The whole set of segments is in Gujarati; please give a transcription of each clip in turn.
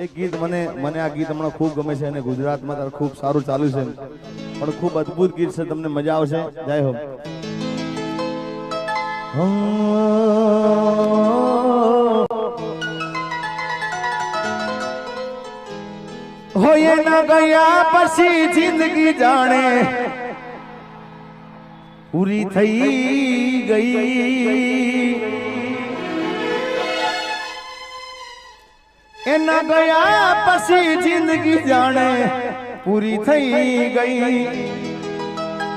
એ ગીત મને મને આ ગીત હમણાં ખૂબ ગમે છે અને ગુજરાતમાં તાર ખૂબ સારું ચાલ્યું છે. પણ ખૂબ અદ્ભુત ગીત છે, તમને મજા આવશે. જય હો. હોય ના ગયા પછી જિંદગી જાણે. પૂરી થઈ ગઈ. એના ગયા પછી જિંદગી જાણે પૂરી થઈ ગઈ.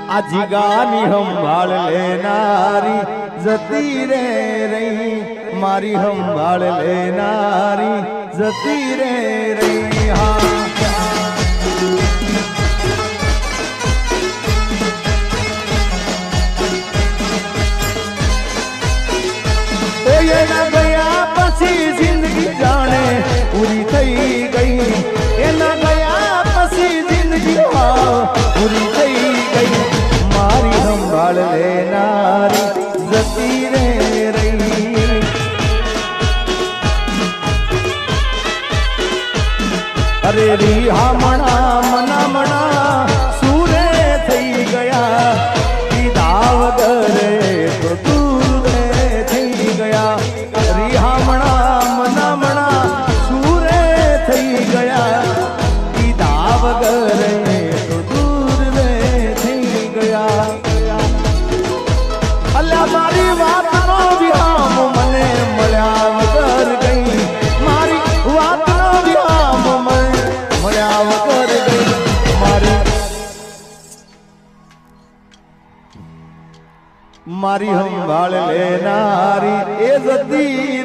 આ જીગાની સંભાળ લેનારી જતી રે રહી. મારી સંભાળ લેનારી જતી રે રહી. હા. ગયા પછી થઈ ગઈ. એના ગયા પછી જિંદગી હા પૂરી થઈ ગઈ. મારી સંભાળ લેનારી જતી રે રહી. અરે રી સંભાળ લેનારી એ જતી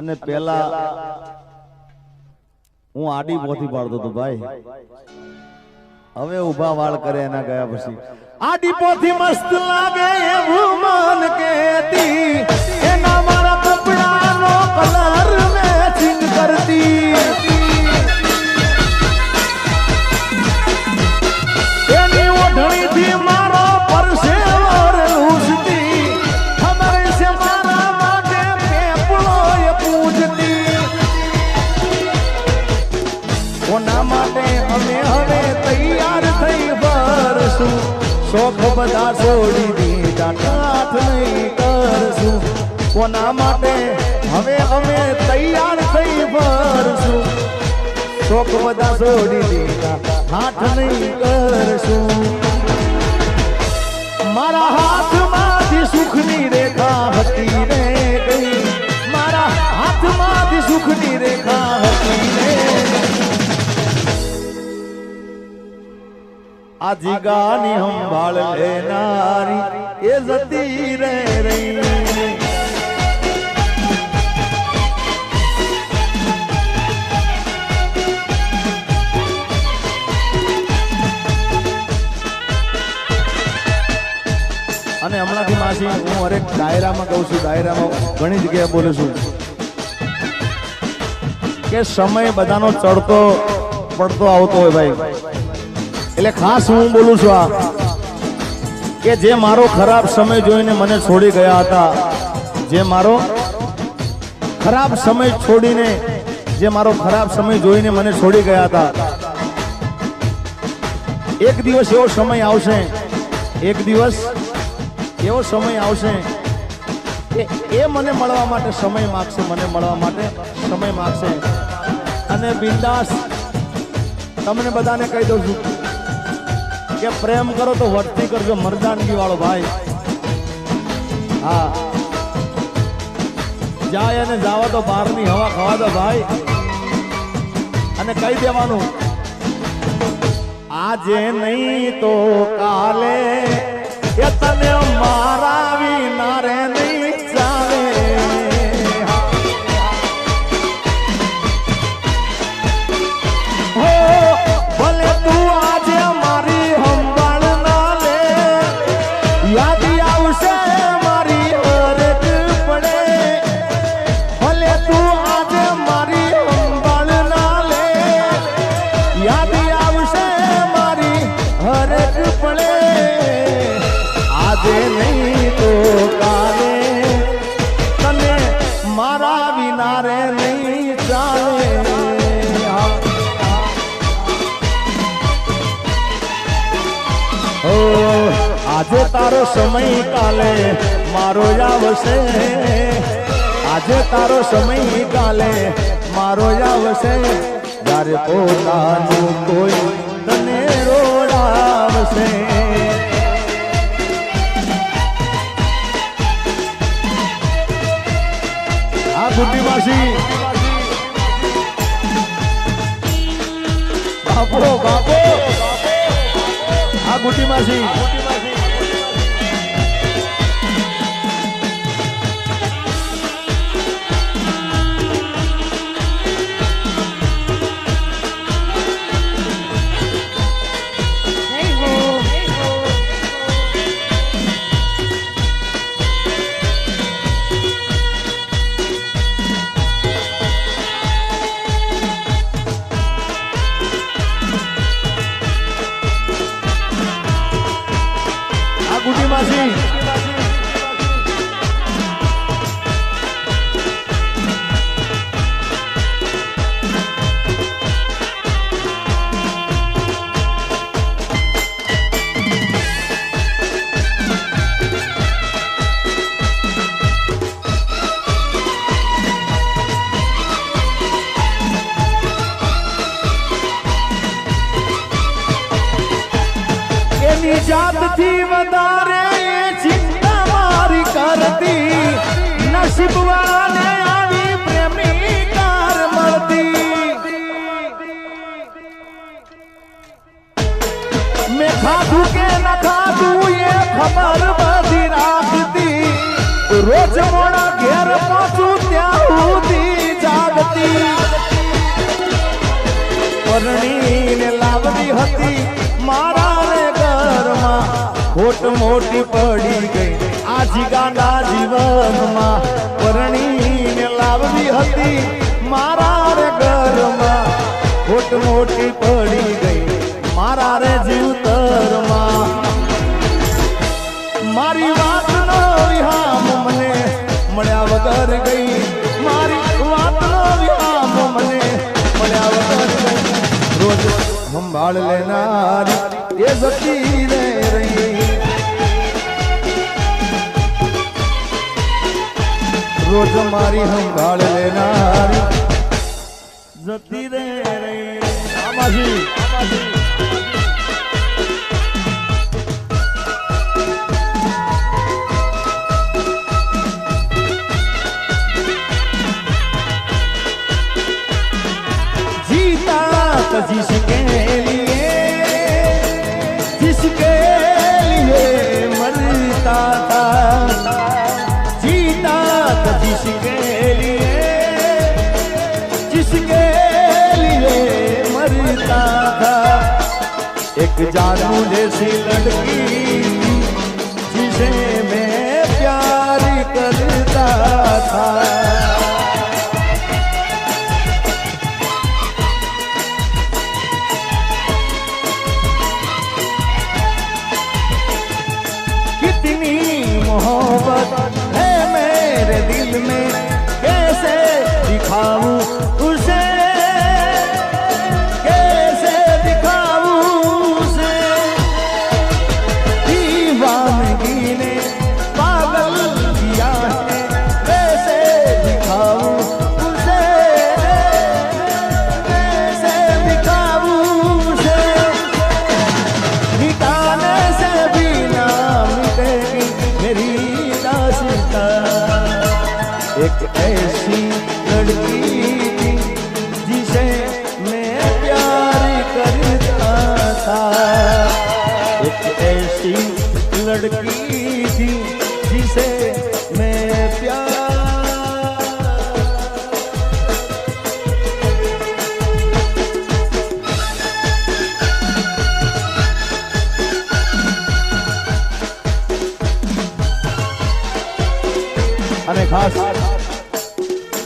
અને પેલા હું આડી પોથી પાડતો હતો ભાઈ. હવે ઊભા વાળ કરે એના ગયા પછી. આડી પોથી મસ્ત લાગે એવું મન કેતી એના મારા કપડાનો કલર મેચિંગ કરતી. ભરશું શોખ બધા છોડી દીધા કાઠ નહીં કરશું. કોના માટે? હવે અમે તૈયાર થઈ ભરશું શોખ બધા છોડી દીધા, હાથ નહીં કરશું. મારા હાથમાંથી સુખની રેખા આ જીગાની સંભાળ લેનારી એ જતી રે રહી અને હમણાંથી માસી હું હરેક ડાયરામાં કહું છું, ડાયરામાં ઘણી જગ્યાએ બોલું છું કે સમય બધાનો ચડતો, પડતો, આવતો હોય ભાઈ. એટલે ખાસ હું બોલું છું આ, કે જે મારો ખરાબ સમય જોઈને મને છોડી ગયા હતા, જે મારો ખરાબ સમય છોડીને, જે મારો ખરાબ સમય જોઈને મને છોડી ગયા હતા. એક દિવસ એવો સમય આવશે, એક દિવસ એવો સમય આવશે કે એ મને મળવા માટે સમય માગશે, મને મળવા માટે સમય માગશે. અને બિંદાસ તમને બધાને કહી દઉં છું કે પ્રેમ કરો તો વટતી કરજો મરદાનગી વાળો ભાઈ. હા. જાય અને જાવા તો બહારની હવા ખાવા દો ભાઈ. અને કહી દેવાનું, આજે નહીં તો કાલે એ તને મારા વિના રે સમય કાલે, મારો આવશે. આજે તારો સમય કાલે, મારો આવશે. જ્યારે પોતાનું કોઈ તને રોડાવશે. આ માસી. બાપો બાપો. આ ગુટી માસી નસીબ વાળાને આવી પ્રેમિકાર મળતી મેં ખાધું કે ન ખાધું એ ખબર બધી રાખતી રોજ મોડા ઘેર પહોંચું ત્યાં સુધી જાગતી પરણીને લાવતી હતી મારા રે ઘરમાં ખોટ મોટી પડી ગઈ આ ગાંડા જીવનમાં પરણીને લાવતી હતી મારા રે ઘરમાં. ખોટ મોટી પડી ગઈ મારા રે જીવતરમાં. મારી વાતનો વિહામ મને, મળ્યા વગર ગઈ. મારી વાતનો વિહામ મને, મળ્યા વગર ગઈ. રોજ સંભાળ લેનારી એ જતી રે રોજ મારી સંભાળ લેનારી. જતી રે રે. આમાજી जीता જાનુ દેશી લડકી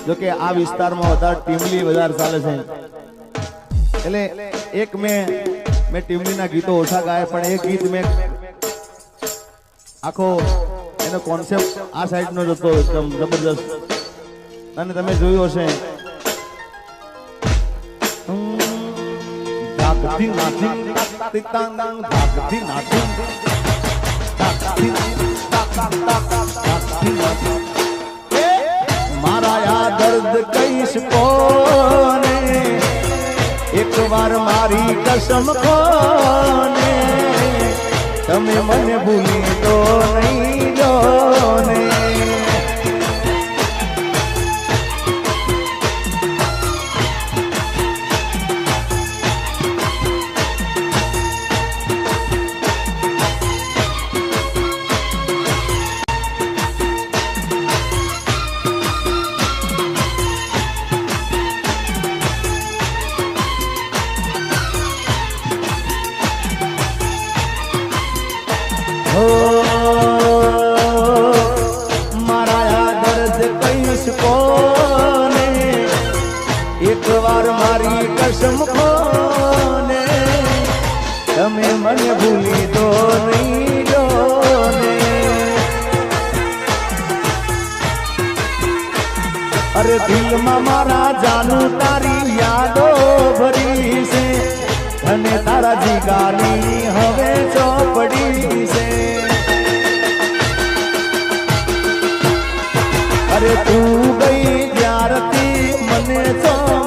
જો કે આ વિસ્તારમાં વધારે ટીમલી વધારે ચાલે છે. એટલે એક મેં મેં ટીમલીના ગીતો ઓછા ગાયા, પણ એક ગીત મેં આખો એનો કોન્સેપ્ટ આ સાઈડનો જ હતો એકદમ જબરદસ્ત અને તમે જોયું હશે. ધાકધી નાથી તિતાંગ ધાકધી નાથી. ધાકધી ધાકધી કોને? એક વાર મારી કસમ કોને? તમે મને ભૂલી દિલમાં મારા જાનું તારી યાદો ભરી છે. અને તારા જીગાની હવે ચોપડી છે. અરે તું ગઈ ત્યારથી મને તો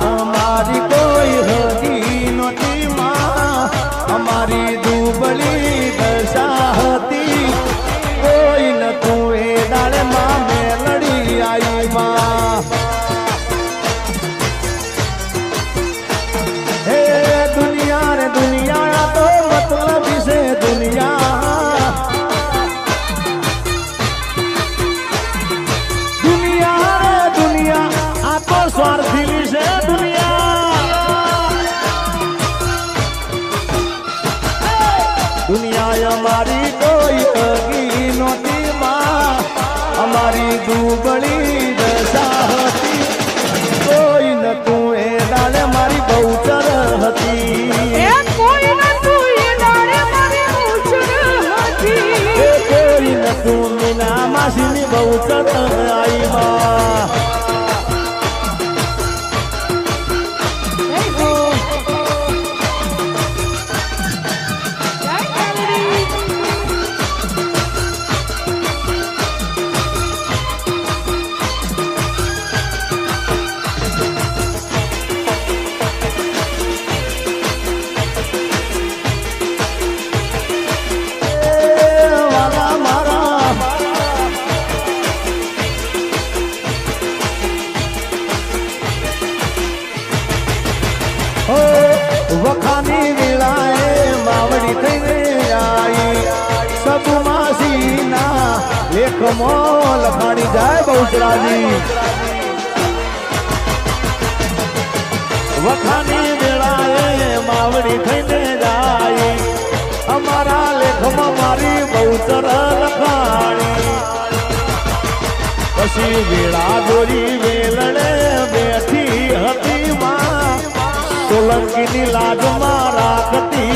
અમારી જાય બહુચરાજી. વખાની મેળાએ માવડી થઈને જાય. અમારા લેખમાં મારી બહુચર લખાણી પછી વેળા દોરી વેલણે બેઠી હતી માં. સોલંકીની લાજમાં રાખતી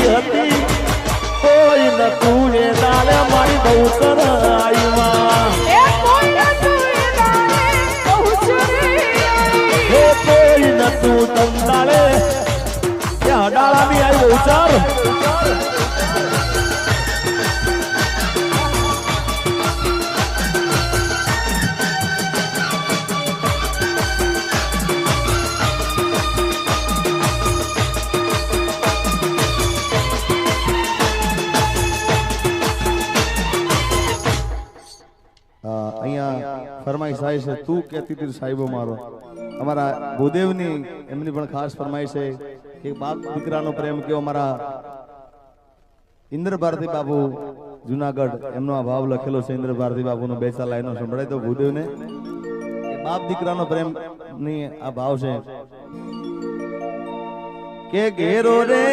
અહીંયા ફરમાઈશ થાય છે, તું કહેતી હતી સાહેબો મારો. અમારા ભૂદેવની એમની પણ ખાસ ફરમાઈશ છે કે બાપ દીકરાનો પ્રેમ કેવો અમારા ઇન્દ્ર ભારતી બાબુ જુનાગઢ, એમનો આ ભાવ લખેલો છે ઇન્દ્ર ભારતી બાબુનો બે ચાર લાઈનો સંભળાય તો ભૂદેવને. બાપ દીકરાનો પ્રેમની આ ભાવ છે. કે ઘેરો રે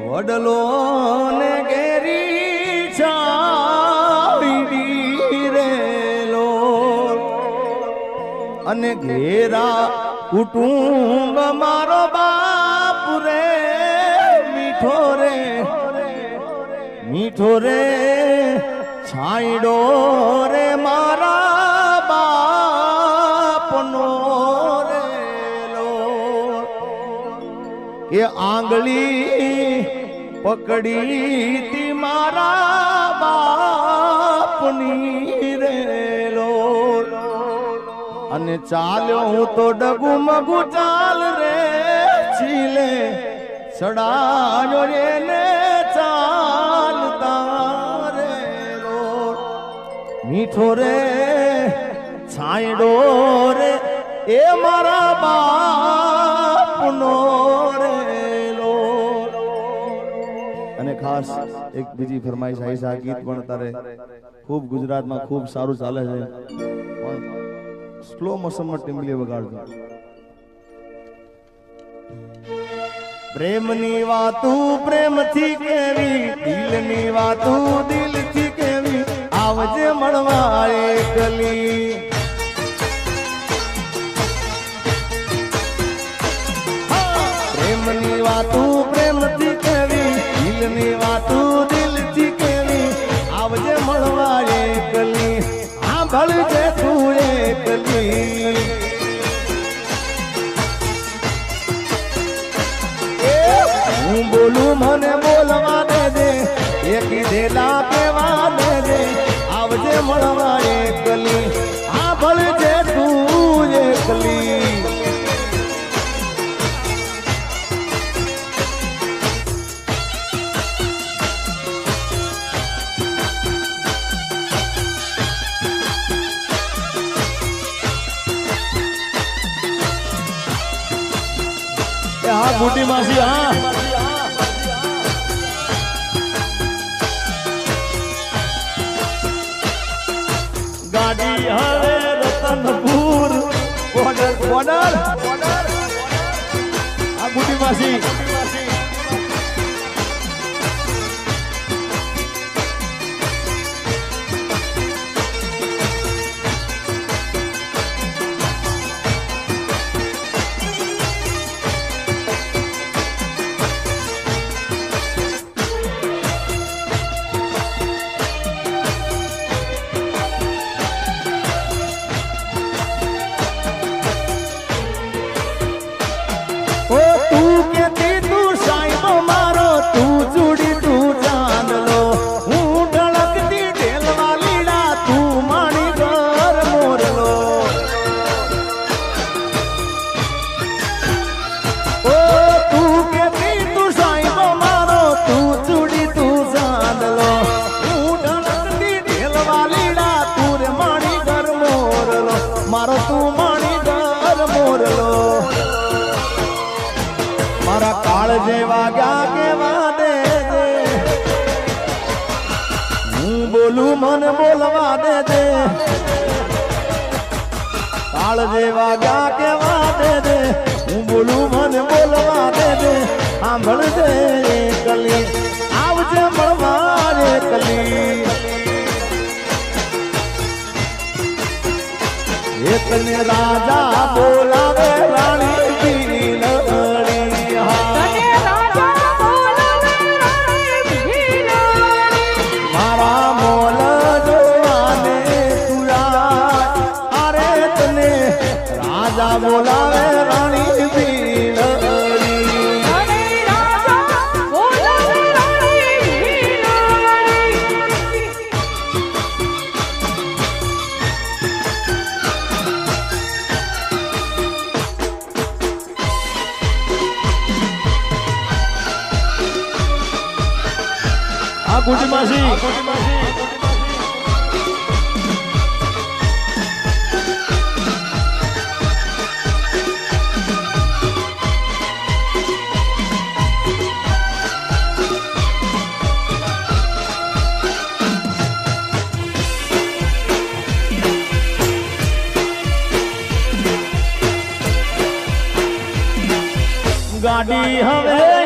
વડલો ને ઘેરી ચાવી રે લો અને ઘેરા કુટુંબ મારો બાપ રે, મીઠો રે મીઠો રે, છાંયડો રે મારા બાપનો રેલો એ આંગળી પકડી તી મારા બાપની રેલો અને ચાલ્યો હું તો ડગુ મગુ ચાલ રે ચીલે ચડાયો રે ને ચાલતા રેલો મીઠો રે, છાંયડો રે, એ મારા બાપનો રે અને ખાસ એક બીજી ફરમાઈશ આવી છે આ ગીત પણ તારે ખૂબ ગુજરાતમાં ખૂબ સારું ચાલે છે. પણ સ્લો મોશનમાં ટીમલી વગાડજો. પ્રેમની વાતું પ્રેમથી કેવી, દિલની વાતું દિલથી કેવી, આવજે મળવા એકલી પ્રેમની વાતું પ્રેમથી કેવી, દિલની વાતું એ હું બોલું મને બોલવા દે એક દેલા કેવા દે. આવજે મળવા આ મોટી માસી. એકને રાજા બોલાવે આ ગુજમાસી ગાડી હવે